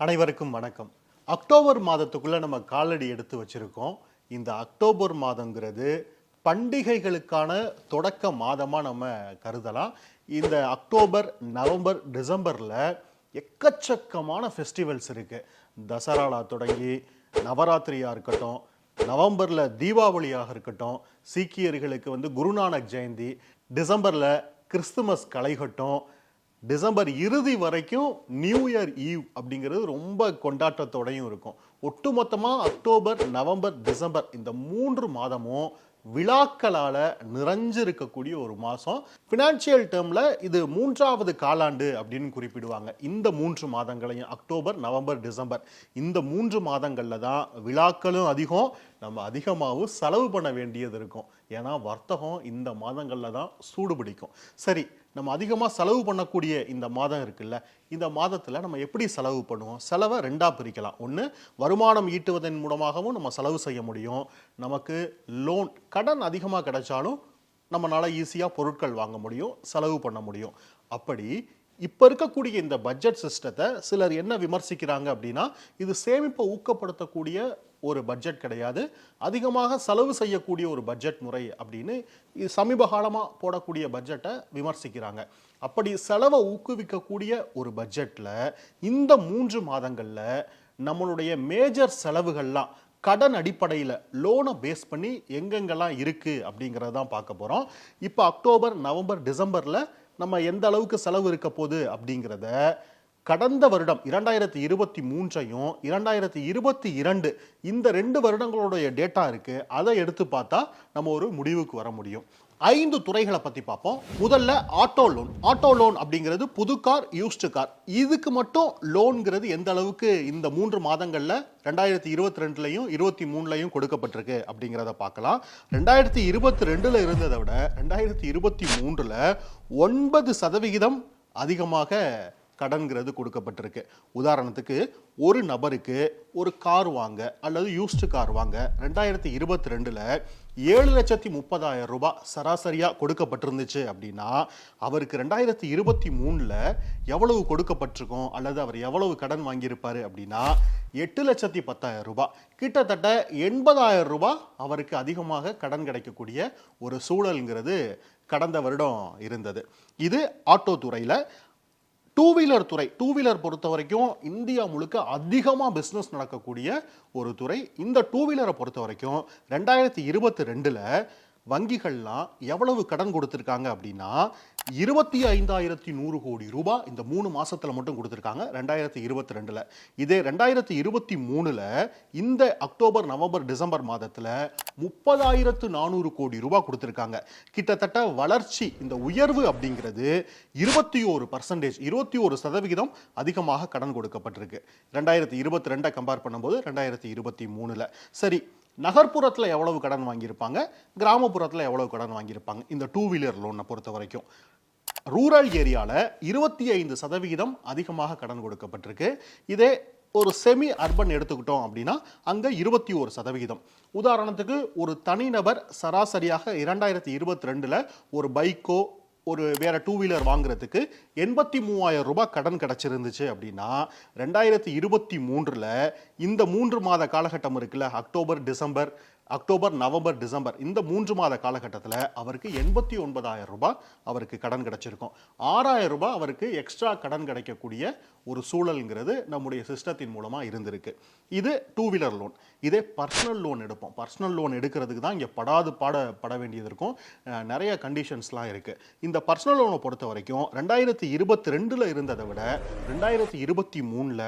அனைவருக்கும் வணக்கம். அக்டோபர் மாதத்துக்குள்ள நம்ம காலடி எடுத்து வச்சிருக்கோம். இந்த அக்டோபர் மாதங்கிறது பண்டிகைகளுக்கான தொடக்க மாதமாக நம்ம கருதலாம். இந்த அக்டோபர் நவம்பர் டிசம்பரில் எக்கச்சக்கமான ஃபெஸ்டிவல்ஸ் இருக்குது தசராலா தொடங்கி நவராத்திரியாக இருக்கட்டும் நவம்பரில் தீபாவளியாக இருக்கட்டும் சீக்கியர்களுக்கு வந்து குருநானக் ஜெயந்தி டிசம்பரில் கிறிஸ்துமஸ் களைகட்டும் டிசம்பர் இறுதி வரைக்கும் நியூ இயர் ஈவ் அப்படிங்கிறது ரொம்ப கொண்டாட்டத்தோடையும் இருக்கும். ஒட்டுமொத்தமாக அக்டோபர் நவம்பர் டிசம்பர் இந்த மூன்று மாதமும் விழாக்களால் நிறைஞ்சிருக்கக்கூடிய ஒரு மாதம். ஃபினான்ஷியல் டேர்மில் இது மூன்றாவது காலாண்டு அப்படின்னு குறிப்பிடுவாங்க. இந்த மூன்று மாதங்களையும் அக்டோபர் நவம்பர் டிசம்பர் இந்த மூன்று மாதங்களில் தான் விழாக்களும் அதிகம் நம்ம அதிகமாகவும் செலவு பண்ண வேண்டியது இருக்கும். ஏன்னா வர்த்தகம் இந்த மாதங்களில் தான் சூடு பிடிக்கும். சரி நம்ம அதிகமாக செலவு பண்ணக்கூடிய இந்த மாதம் இருக்குல்ல இந்த மாதத்தில் நம்ம எப்படி செலவு பண்ணுவோம்? செலவை ரெண்டாக பிரிக்கலாம். ஒன்று வருமானம் ஈட்டுவதன் மூலமாகவும் நம்ம செலவு செய்ய முடியும். நமக்கு லோன் கடன் அதிகமாக கிடைச்சாலும் நம்மளால் ஈஸியாக பொருட்கள் வாங்க முடியும் செலவு பண்ண முடியும். அப்படி இப்போ இருக்கக்கூடிய இந்த பட்ஜெட் சிஸ்டத்தை சிலர் என்ன விமர்சிக்கிறாங்க அப்படின்னா இது சேமிப்பை ஊக்கப்படுத்தக்கூடிய ஒரு பட்ஜெட் கிடையாது. அதிகமாக செலவு செய்யக்கூடிய ஒரு பட்ஜெட் முறை அப்படின்னு இது சமீப காலமாக போடக்கூடிய பட்ஜெட்டை விமர்சிக்கிறாங்க. அப்படி செலவை ஊக்குவிக்கக்கூடிய ஒரு பட்ஜெட்டில் இந்த மூன்று மாதங்களில் நம்மளுடைய மேஜர் செலவுகள்லாம் கடன் அடிப்படையில் லோனை பேஸ் பண்ணி எங்கெங்கெல்லாம் இருக்குது அப்படிங்கிறத தான் பார்க்க போகிறோம் இப்போ அக்டோபர் நவம்பர் டிசம்பரில் நம்ம எந்த அளவுக்கு செலவு இருக்க போகுது அப்படிங்கிறத கடந்த வருடம் இரண்டாயிரத்தி இருபத்தி மூன்றையும் இரண்டாயிரத்தி இருபத்தி இரண்டு இந்த ரெண்டு வருடங்களுடைய டேட்டா இருக்கு. அதை எடுத்து பார்த்தா நம்ம ஒரு முடிவுக்கு வர முடியும். ஐந்து துறைகளை பத்தி பார்ப்போம். முதல்ல ஆட்டோ லோன் ஆட்டோ லோன் அப்படிங்கிறது புது கார் யூஸ்டு கார் இதுக்கு மட்டும் லோன்ங்கிறது எந்த அளவுக்கு இந்த மூன்று மாதங்களில் ரெண்டாயிரத்தி இருபத்தி ரெண்டுலையும் இருபத்தி மூணுலையும் கொடுக்கப்பட்டிருக்கு அப்படிங்கிறத பார்க்கலாம். ரெண்டாயிரத்தி இருபத்தி ரெண்டுல இருந்ததை விட ரெண்டாயிரத்தி இருபத்தி மூன்றுல ஒன்பது சதவிகிதம் அதிகமாக கடன்கிறது கொடுக்கப்பட்டிருக்கு. உதாரணத்துக்கு ஒரு நபருக்கு ஒரு கார் வாங்க அல்லது யூஸ்டு கார் வாங்க ரெண்டாயிரத்தி இருபத்தி ரெண்டில் ஏழு லட்சத்தி முப்பதாயிரம் ரூபாய் சராசரியாக கொடுக்கப்பட்டிருந்துச்சு அப்படின்னா அவருக்கு ரெண்டாயிரத்தி இருபத்தி மூணில் எவ்வளவு கொடுக்கப்பட்டிருக்கும் அல்லது அவர் எவ்வளவு கடன் வாங்கியிருப்பார் அப்படின்னா எட்டு லட்சத்தி பத்தாயிரம் ரூபாய். கிட்டத்தட்ட எண்பதாயிரம் ரூபாய் அவருக்கு அதிகமாக கடன் கிடைக்கக்கூடிய ஒரு சூழல்ங்கிறது கடந்த வருடம் இருந்தது. இது ஆட்டோ துறையில் டூ வீலர் துறை. டூ வீலர் பொறுத்த வரைக்கும் இந்தியா முழுக்க அதிகமாக பிஸ்னஸ் நடக்கக்கூடிய ஒரு துறை. இந்த டூ வீலரை பொறுத்த வரைக்கும் ரெண்டாயிரத்தி இருபத்தி ரெண்டில் வங்கிகள்லாம் எவ்வளவு கடன் கொடுத்துருக்காங்க அப்படின்னா இருபத்தி ஐந்தாயிரத்தி நூறு கோடி ரூபாய் இந்த மூணு மாதத்தில் மட்டும் கொடுத்துருக்காங்க ரெண்டாயிரத்தி இருபத்தி ரெண்டில். இதே ரெண்டாயிரத்தி இருபத்தி மூணில் இந்த அக்டோபர் நவம்பர் டிசம்பர் மாதத்தில் முப்பதாயிரத்து நானூறு கோடி ரூபாய் கொடுத்துருக்காங்க. கிட்டத்தட்ட வளர்ச்சி இந்த உயர்வு அப்படிங்கிறது இருபத்தி ஒரு பர்சன்டேஜ் இருபத்தி ஒரு சதவிகிதம் அதிகமாக கடன் கொடுக்கப்பட்டிருக்கு. ரெண்டாயிரத்தி இருபத்தி ரெண்டை கம்பேர் பண்ணும்போது ரெண்டாயிரத்தி இருபத்தி மூணில். சரி நகர்ப்புறத்தில் எவ்வளவு கடன் வாங்கியிருப்பாங்க? கிராமப்புறத்தில் எவ்வளவு கடன் வாங்கியிருப்பாங்க? இந்த டூ வீலர் லோனை பொறுத்த வரைக்கும். ரூரல் ஏரியாவில் இருபத்தி ஐந்து சதவிகிதம் அதிகமாக கடன் கொடுக்கப்பட்டிருக்கு. இதே ஒரு செமி அர்பன் எடுத்துக்கிட்டோம் அப்படின்னா அங்கே இருபத்தி ஒரு சதவிகிதம். உதாரணத்துக்கு ஒரு தனிநபர் சராசரியாக இரண்டாயிரத்தி இருபத்தி ரெண்டில் ஒரு பைக்கோ ஒரு வேற டூ வீலர் வாங்குறதுக்கு எண்பத்தி மூவாயிரம் ரூபாய் கடன் கிடச்சிருந்துச்சு அப்படின்னா ரெண்டாயிரத்தி இருபத்தி மூன்றில் இந்த மூன்று மாத காலகட்டம் இருக்குல்ல October December October November December இந்த மூன்று மாத காலகட்டத்தில் அவருக்கு எண்பத்தி ஒன்பதாயிரம் ரூபாய் அவருக்கு கடன் கிடைச்சிருக்கும். ஆறாயிரம் ரூபாய் அவருக்கு எக்ஸ்ட்ரா கடன் கிடைக்கக்கூடிய ஒரு சூழல்ங்கிறது நம்முடைய சிஸ்டத்தின் மூலமாக இருந்திருக்கு. இது டூ வீலர் லோன் இதே பர்சனல் லோன் எடுப்போம். பர்சனல் லோன் எடுக்கிறதுக்கு தான் இங்கே படாது பாட பட வேண்டியது இருக்கும். நிறைய கண்டிஷன்ஸ்லாம் இருக்குது இந்த பர்சனல் லோனை பொறுத்த வரைக்கும் ரெண்டாயிரத்தி இருபத்தி ரெண்டில் இருந்ததை விட ரெண்டாயிரத்தி இருபத்தி மூணில்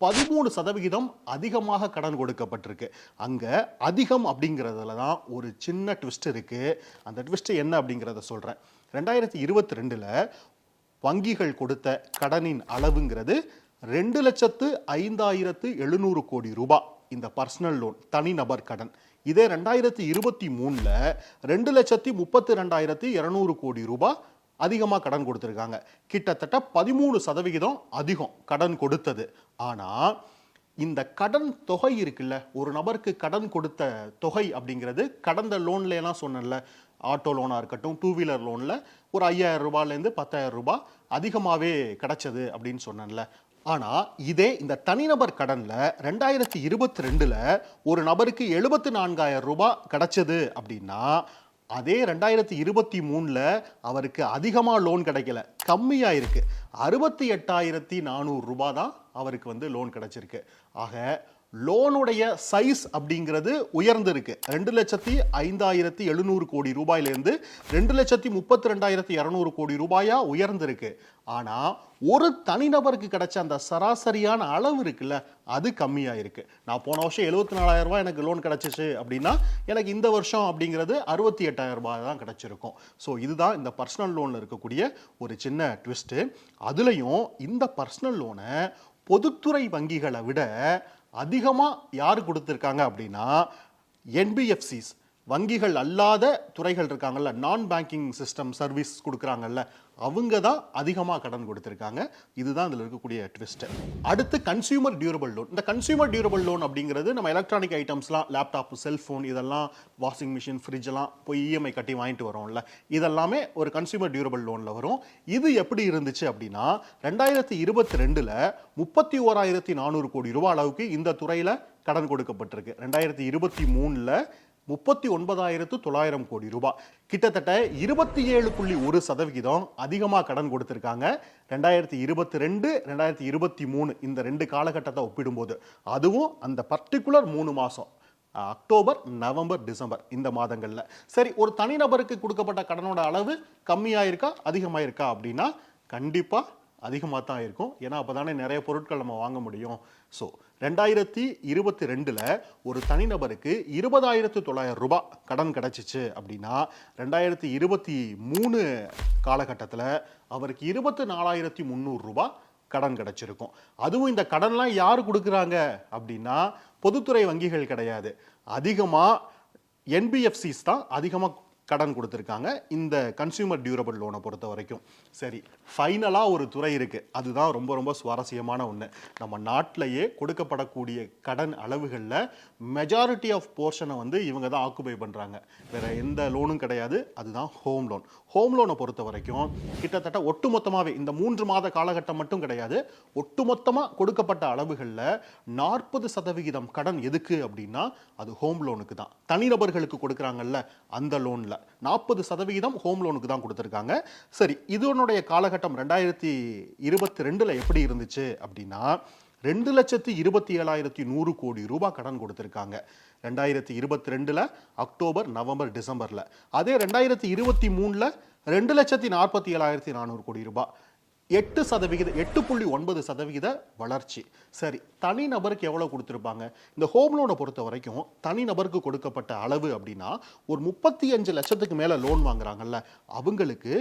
பதிமூணு சதவிகிதம் அதிகமாக கடன் கொடுக்கப்பட்டிருக்கு அங்கே அதிகம் அப்படிங்கிறதுல தான் ஒரு சின்ன ட்விஸ்ட் இருக்குது அந்த ட்விஸ்ட் என்ன அப்படிங்கிறத சொல்கிறேன் ரெண்டாயிரத்தி இருபத்தி ரெண்டில் வங்கிகள் கொடுத்த கடனின் அளவுங்கிறது ரெண்டு லட்சத்து ஐந்தாயிரத்து எழுநூறு கோடி ரூபாய் இந்த பர்சனல் லோன் தனிநபர் கடன். இதே ரெண்டாயிரத்தி இருபத்தி மூணில் ரெண்டு லட்சத்தி முப்பத்தி ரெண்டாயிரத்தி இரநூறு கோடி ரூபாய் அதிகமாக கடன் கொடுத்துருக்காங்க. கிட்டத்தட்ட பதிமூணு சதவிகிதம் அதிகம் கடன் கொடுத்தது. ஆனால் இந்த கடன் தொகை இருக்குல்ல ஒரு நபருக்கு கடன் கொடுத்த தொகை அப்படிங்கிறது கடந்த லோன்லலாம் சொன்னேன்ல ஆட்டோ லோனாக இருக்கட்டும் டூ வீலர் லோனில் ஒரு ஐயாயிரம் ரூபாயிலேருந்து பத்தாயிரம் ரூபாய் அதிகமாகவே கிடச்சது அப்படின்னு சொன்னேன்ல. ஆனால் இதே இந்த தனிநபர் கடனில் ரெண்டாயிரத்தி இருபத்தி ரெண்டில் ஒரு நபருக்கு எழுபத்தி நான்காயிரம் ரூபாய் கிடைச்சது அப்படின்னா அதே ரெண்டாயிரத்தி இருபத்தி மூணில் அவருக்கு அதிகமாக லோன் கிடைக்கல. கம்மியாக இருக்குது அறுபத்தி எட்டாயிரத்தி நானூறு ரூபா தான் அவருக்கு வந்து லோன் கிடைச்சிருக்கு. ஆக லோனுடைய சைஸ் அப்படிங்கிறது உயர்ந்திருக்கு. ரெண்டு லட்சத்தி ஐந்தாயிரத்தி எழுநூறு கோடி ரூபாயிலேருந்து ரெண்டு லட்சத்தி முப்பத்தி ரெண்டாயிரத்தி இரநூறு கோடி ரூபாயா உயர்ந்திருக்கு. ஆனா ஒரு தனிநபருக்கு கிடைச்ச அந்த சராசரியான அளவு இருக்குல்ல அது கம்மியாக இருக்கு நான் போன வருஷம் எழுபத்தி நாலாயிரம் ரூபாய் எனக்கு லோன் கிடச்சிச்சு அப்படின்னா எனக்கு இந்த வருஷம் அப்படிங்கிறது அறுபத்தி எட்டாயிரம் ரூபாய் தான் கிடச்சிருக்கும். ஸோ இதுதான் இந்த பர்சனல் லோனில் இருக்கக்கூடிய ஒரு சின்ன ட்விஸ்ட்டு அதுலேயும் இந்த பர்சனல் லோனை பொதுத்துறை வங்கிகளை விட அதிகமாக யார் கொடுத்துருக்காங்க அப்படின்னா என்பிஎஃப்சிஸ் வங்கிகள் அல்லாத துறைகள் இருக்காங்கல்ல நான் பேங்கிங் சிஸ்டம் சர்வீஸ் கொடுக்குறாங்கல்ல அவங்க தான் அதிகமாக கடன் கொடுத்துருக்காங்க. இதுதான் இதில் இருக்கக்கூடிய ட்விஸ்ட் அடுத்து கன்சியூமர் டியூரபிள் லோன் இந்த கன்சியூமர் டியூரபிள் லோன் அப்படிங்கிறது நம்ம எலக்ட்ரானிக் ஐட்டம்ஸ்லாம் லேப்டாப் செல்ஃபோன் இதெல்லாம் வாஷிங் மிஷின் ஃப்ரிட்ஜெல்லாம் போய் இஎம்ஐ கட்டி வாங்கிட்டு வரோம்ல. இதெல்லாமே ஒரு கன்சியூமர் டியூரபிள் லோனில் வரும். இது எப்படி இருந்துச்சு அப்படின்னா ரெண்டாயிரத்தி இருபத்தி ரெண்டில் முப்பத்தி ஓராயிரத்தி நானூறு கோடி ரூபா அளவுக்கு இந்த துறையில் கடன் கொடுக்கப்பட்டிருக்கு. ரெண்டாயிரத்தி இருபத்தி மூணில் முப்பத்தி ஒன்பதாயிரத்து தொள்ளாயிரம் கோடி ரூபாய். கிட்டத்தட்ட இருபத்தி ஏழு புள்ளி ஒரு சதவிகிதம் அதிகமாக கடன் கொடுத்துருக்காங்க. ரெண்டாயிரத்தி இருபத்தி ரெண்டு ரெண்டாயிரத்தி இருபத்தி மூணு இந்த ரெண்டு காலகட்டத்தை ஒப்பிடும்போது. அதுவும் அந்த பர்டிகுலர் மூணு மாதம் அக்டோபர் நவம்பர் டிசம்பர் இந்த மாதங்களில். சரி ஒரு தனிநபருக்கு கொடுக்கப்பட்ட கடனோட அளவு கம்மியாக இருக்கா அதிகமாக இருக்கா அப்படின்னா கண்டிப்பாக அதிகமாக தான் இருக்கும். ஏன்னா அப்போ தானே நிறைய பொருட்கள் நம்ம வாங்க முடியும். ஸோ ரெண்டாயிரத்தி இருபத்தி ரெண்டில் ஒரு தனிநபருக்கு இருபதாயிரத்து தொள்ளாயிரம் ரூபாய் கடன் கிடச்சிச்சு அப்படின்னா ரெண்டாயிரத்தி இருபத்தி மூணு காலகட்டத்தில் அவருக்கு இருபத்தி நாலாயிரத்தி முந்நூறு ரூபாய் கடன் கிடச்சிருக்கும். அதுவும் இந்த கடன்லாம் யார் கொடுக்குறாங்க அப்படின்னா பொதுத்துறை வங்கிகள் கிடையாது. அதிகமாக என்பிஎஃப்சிஸ் தான் அதிகமாக கடன் கொடுத்துருக்காங்க. இந்த கன்சியூமர் டியூரபிள் லோனை பொறுத்த வரைக்கும் சரி ஃபைனலாக ஒரு துறை இருக்குது அதுதான் ரொம்ப ரொம்ப சுவாரஸ்யமான ஒன்று நம்ம நாட்டிலேயே கொடுக்கப்படக்கூடிய கடன் அளவுகளில் மெஜாரிட்டி ஆஃப் போர்ஷனை வந்து இவங்க தான் ஆக்குபை பண்ணுறாங்க வேறு எந்த லோனும் கிடையாது. அதுதான் ஹோம் லோன் ஹோம் லோனை பொறுத்த வரைக்கும் கிட்டத்தட்ட ஒட்டுமொத்தமாகவே இந்த மூன்று மாத காலகட்டம் மட்டும் கிடையாது. ஒட்டுமொத்தமாக கொடுக்கப்பட்ட அளவுகளில் நாற்பது சதவிகிதம் கடன் எதுக்கு அப்படின்னா அது ஹோம் லோனுக்கு தான். தனிநபர்களுக்கு கொடுக்குறாங்கல்ல அந்த லோனில் நாற்பது சதவிகிதம் ஹோம் லோனுக்கு தான் கொடுத்துருக்காங்க. சரி இதனுடைய காலகட்டம் ரெண்டாயிரத்தி இருபத்தி ரெண்டில் எப்படி இருந்துச்சு அப்படின்னா ரெண்டு லட்சத்தி இருபத்தி ஏழாயிரத்தி நூறு கோடி ரூபாய் கடன் கொடுத்துருக்காங்க. ரெண்டாயிரத்தி இருபத்தி ரெண்டில் அக்டோபர் நவம்பர் டிசம்பரில். அதே ரெண்டாயிரத்தி இருபத்தி மூணில் ரெண்டு லட்சத்தி நாற்பத்தி ஏழாயிரத்தி நானூறு கோடி ரூபாய். எட்டு சதவிகித எட்டு புள்ளி ஒன்பது சதவிகித வளர்ச்சி. சரி தனிநபருக்கு எவ்வளோ கொடுத்துருப்பாங்க? இந்த ஹோம் லோனை பொறுத்த வரைக்கும் தனிநபருக்கு கொடுக்கப்பட்ட அளவு அப்படின்னா ஒரு முப்பத்தி அஞ்சு லட்சத்துக்கு மேலே லோன் வாங்குறாங்கல்ல அவங்களுக்கு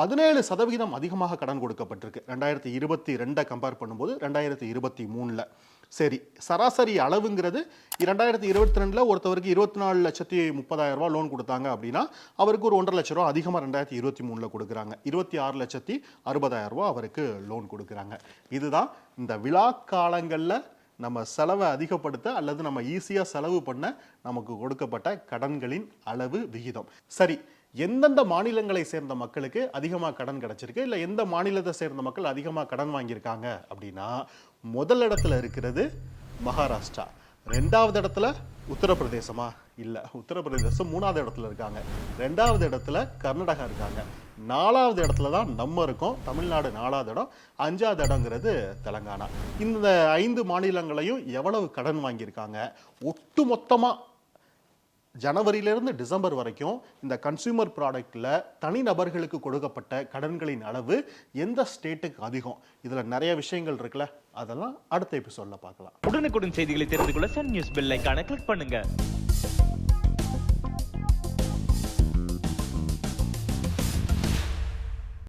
பதினேழு சதவிகிதம் அதிகமாக கடன் கொடுக்கப்பட்டிருக்கு. ரெண்டாயிரத்தி இருபத்தி ரெண்டை கம்பேர் பண்ணும்போது ரெண்டாயிரத்தி இருபத்தி மூணில். சரி சராசரி அளவுங்கிறது ரெண்டாயிரத்தி இருபத்தி ரெண்டில் ஒருத்தவருக்கு இருபத்தி நாலு லட்சத்தி முப்பதாயிரம் ரூபா லோன் கொடுத்தாங்க அப்படின்னா அவருக்கு ஒரு ஒன்றரை லட்ச ரூபா அதிகமாக ரெண்டாயிரத்தி இருபத்தி மூணில் கொடுக்குறாங்க. இருபத்தி ஆறு லட்சத்தி அறுபதாயிரம் ரூபா அவருக்கு லோன் கொடுக்குறாங்க. இதுதான் இந்த விழா காலங்களில் நம்ம செலவை அதிகப்படுத்த அல்லது நம்ம ஈஸியாக செலவு பண்ண நமக்கு கொடுக்கப்பட்ட கடன்களின் அளவு விகிதம். சரி எந்தெந்த மாநிலங்களை சேர்ந்த மக்களுக்கு அதிகமாக கடன் கிடச்சிருக்கு? இல்லை எந்த மாநிலத்தை சேர்ந்த மக்கள் அதிகமாக கடன் வாங்கியிருக்காங்க அப்படின்னா முதல் இடத்துல இருக்கிறது மகாராஷ்டிரா. ரெண்டாவது இடத்துல உத்தரப்பிரதேசமா? இல்லை உத்தரப்பிரதேசம் மூணாவது இடத்துல இருக்காங்க. ரெண்டாவது இடத்துல கர்நாடகா இருக்காங்க. நாலாவது இடத்துல தான் நம்ம இருக்கோம். தமிழ்நாடு நாலாவது இடம் அஞ்சாவது இடங்கிறது தெலங்கானா. இந்த ஐந்து மாநிலங்களையும் எவ்வளவு கடன் வாங்கியிருக்காங்க? ஒட்டுமொத்தமாக ஜனவரியிலிருந்து டிசம்பர் வரைக்கும் இந்த கன்சியூமர் ப்ராடக்ட்டில் தனிநபர்களுக்கு கொடுக்கப்பட்ட கடன்களின் அளவு எந்த ஸ்டேட்டுக்கு அதிகம்? இதில் நிறைய விஷயங்கள் இருக்குல்ல அதெல்லாம் அடுத்த எபிசோடில் பார்க்கலாம். உடனுக்குடன் செய்திகளை தெரிந்து கொள்ள சன் நியூஸ் பெல் ஐகானை கிளிக் பண்ணுங்கள்